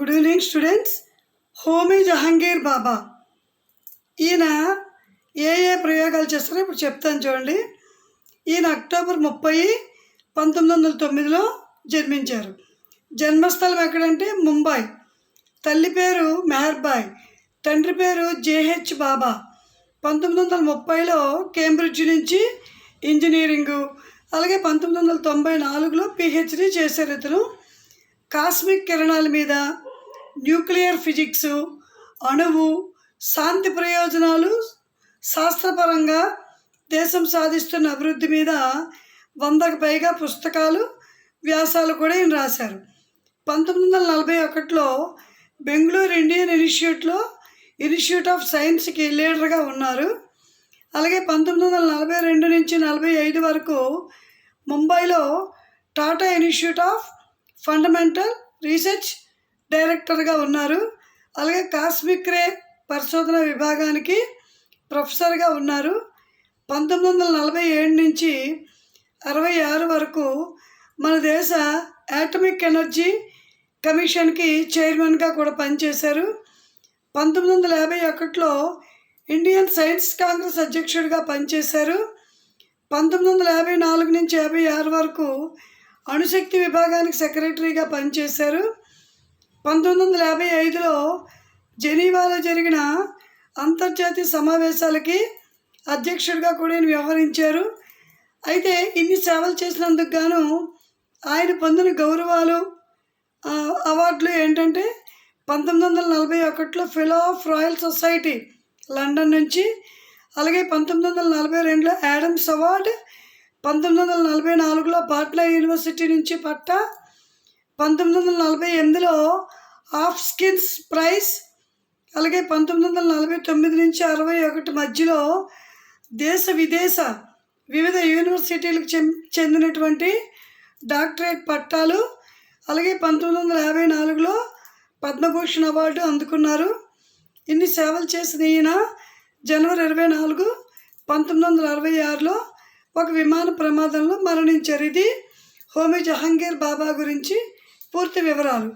Good evening students Homi Jehangir Bhabha ఈయన ఏ ఏ ప్రయోగాలు చేస్తారో ఇప్పుడు చెప్తాను చూడండి. ఈయన అక్టోబర్ ముప్పై పంతొమ్మిది వందల తొమ్మిదిలో జన్మించారు. జన్మస్థలం ఎక్కడంటే ముంబై. తల్లి పేరు మెహర్బాయ్. తండ్రి పేరు జేహెచ్ బాబా. పంతొమ్మిది వందల ముప్పైలో కేంబ్రిడ్జ్ నుంచి ఇంజనీరింగు అలాగే పంతొమ్మిది వందల తొంభై నాలుగులో పిహెచ్డి చేశారు ఇతను. కాస్మిక్ కిరణాల మీద న్యూక్లియర్ ఫిజిక్స్ అణువు శాంతి ప్రయోజనాలు శాస్త్రపరంగా దేశం సాధిస్తున్న అభివృద్ధి మీద వందకు పైగా పుస్తకాలు వ్యాసాలు కూడా ఈయన రాశారు. పంతొమ్మిది వందల నలభై ఒకటిలో బెంగళూరు ఇండియన్ ఇన్స్టిట్యూట్లో ఇన్స్టిట్యూట్ ఆఫ్ సైన్స్కి లీడర్గా ఉన్నారు. అలాగే పంతొమ్మిది వందల నలభై రెండు నుంచి నలభై ఐదు వరకు ముంబైలో Tata institute of fundamental research డైరెక్టర్గా ఉన్నారు. అలాగే కాస్మిక్ రే పరిశోధన విభాగానికి ప్రొఫెసర్గా ఉన్నారు. పంతొమ్మిది వందల నలభై ఏడు నుంచి అరవై ఆరు వరకు మన దేశ యాటమిక్ ఎనర్జీ కమిషన్కి చైర్మన్గా కూడా పనిచేశారు. పంతొమ్మిది వందల యాభై ఒకటిలో ఇండియన్ సైన్స్ కాంగ్రెస్ అధ్యక్షుడిగా పనిచేశారు. పంతొమ్మిది వందల యాభై నాలుగు నుంచి యాభై ఆరు వరకు అణుశక్తి విభాగానికి సెక్రటరీగా పనిచేశారు. పంతొమ్మిది వందల యాభై ఐదులో జెనీవాలో జరిగిన అంతర్జాతీయ సమావేశాలకి అధ్యక్షుడిగా కూడా వ్యవహరించారు. అయితే ఇన్ని సేవలు చేసినందుకు గాను ఆయన పొందిన గౌరవాలు అవార్డులు ఏంటంటే పంతొమ్మిది వందల నలభై ఒకటిలో fellow of Royal Society London నుంచి అలాగే పంతొమ్మిది వందల నలభై రెండులో యాడమ్స్ అవార్డ్ పంతొమ్మిది వందల నలభై నాలుగులో పాట్నా యూనివర్సిటీ నుంచి పట్టా పంతొమ్మిది వందల నలభై ఎనిమిదిలో ఆఫ్ స్కిన్స్ ప్రైజ్ అలాగే పంతొమ్మిది వందల నలభై తొమ్మిది నుంచి అరవై ఒకటి మధ్యలో దేశ విదేశ వివిధ యూనివర్సిటీలకు చెందినటువంటి డాక్టరేట్ పట్టాలు అలాగే పంతొమ్మిది వందల యాభై నాలుగులో పద్మభూషణ్ అవార్డు అందుకున్నారు. ఇన్ని సేవలు చేసిన ఈయన జనవరి ఇరవై నాలుగు పంతొమ్మిది వందల అరవై ఆరులో ఒక విమాన ప్రమాదంలో మరణించారు. ఇది హోమీ జహంగీర్ బాబా గురించి Spor TV Vrami